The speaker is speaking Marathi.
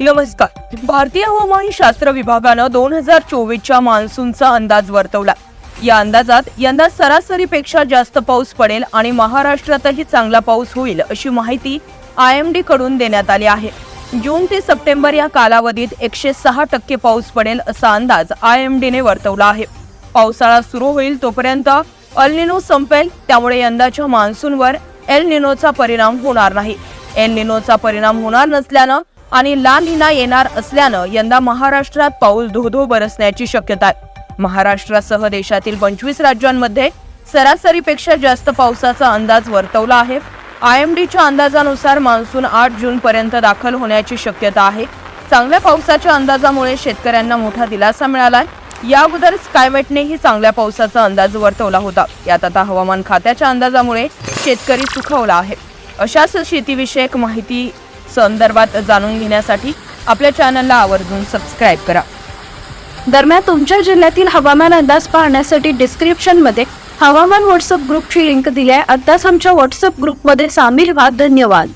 नमस्कार. भारतीय हवामान शास्त्र विभागानं दोन हजार चोवीसच्या मान्सूनचा अंदाज वर्तवला. या अंदाजात यंदा सरासरीपेक्षा जास्त पाऊस पडेल आणि महाराष्ट्रातही चांगला पाऊस होईल अशी माहिती आय एम डी कडून देण्यात आली आहे. जून ते सप्टेंबर या कालावधीत एकशे सहा टक्के पाऊस पडेल असा अंदाज आय एम डीने वर्तवला आहे. पावसाळा सुरू होईल तोपर्यंत अल निनो संपेल त्यामुळे यंदाच्या मान्सूनवर एल निनोचा परिणाम होणार नाही. एल निनोचा परिणाम होणार नसल्यानं आणि ला लिना येणार असल्यानं यंदा महाराष्ट्रात पाऊल धोधो बरसण्याची शक्यता आहे. महाराष्ट्रासह देशातील पंचवीस राज्यांमध्ये सरासरीपेक्षा जास्त पावसाचा अंदाज वर्तवला आहे. आय एम डीच्या अंदाजानुसार मान्सून आठ जून पर्यंत दाखल होण्याची शक्यता आहे. चांगल्या पावसाच्या अंदाजामुळे शेतकऱ्यांना मोठा दिलासा मिळाला या अगोदर स्कायमेटनेही चांगल्या पावसाचा अंदाज वर्तवला होता. यात आता हवामान खात्याच्या अंदाजामुळे शेतकरी सुखावला आहे. अशाच शेतीविषयक माहिती संदर्भात जाणून घेण्यासाठी आपल्या चॅनलला आवर्जून सबस्क्राईब करा. दरम्यान तुमच्या जिल्ह्यातील हवामान अंदाज पाहण्यासाठी डिस्क्रिप्शनमध्ये हवामान व्हॉट्सअप ग्रुपची लिंक दिली आहे. आत्ताच आमच्या व्हॉट्सअप ग्रुपमध्ये सामील व्हा. धन्यवाद.